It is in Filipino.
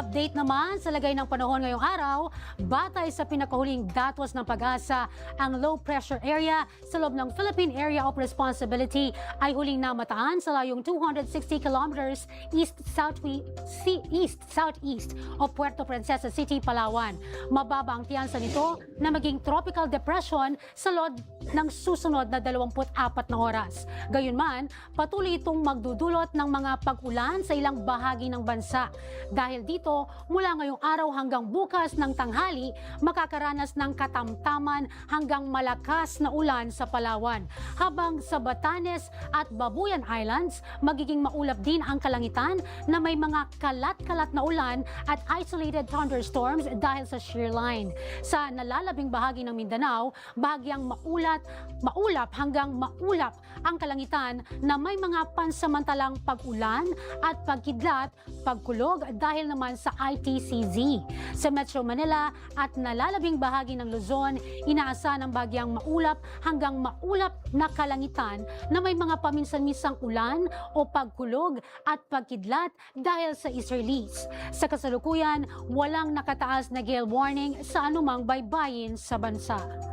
Update naman sa lagay ng panahon ngayong araw, batay sa pinakahuling datos ng pag-asa, ang low pressure area sa loob ng Philippine Area of Responsibility ay huling namataan sa layong 260 kilometers east southwest east southeast of Puerto Princesa City, Palawan. Mababa ang tiyansa nito na maging tropical depression sa loob ng susunod na 24 na oras. Gayunman, patuloy itong magdudulot ng mga pag-ulan sa ilang bahagi ng bansa. Dahil dito, mula ngayong araw hanggang bukas ng tanghali, makakaranas ng katamtaman hanggang malakas na ulan sa Palawan. Habang sa Batanes at Babuyan Islands, magiging maulap din ang kalangitan na may mga kalat-kalat na ulan at isolated thunderstorms dahil sa shear line. Sa nalalabing bahagi ng Mindanao, bahagyang maulat, maulap hanggang maulap ang kalangitan na may mga pansamantalang pag-ulan at pagkidlat, pagkulog dahil naman sa ITCZ. Sa Metro Manila at nalalabing bahagi ng Luzon, inaasahan ang bagyang maulap hanggang maulap na kalangitan na may mga paminsan-misang ulan o pagkulog at pagkidlat dahil sa easterlies. Sa kasalukuyan, walang nakataas na gale warning sa anumang baybayin sa bansa.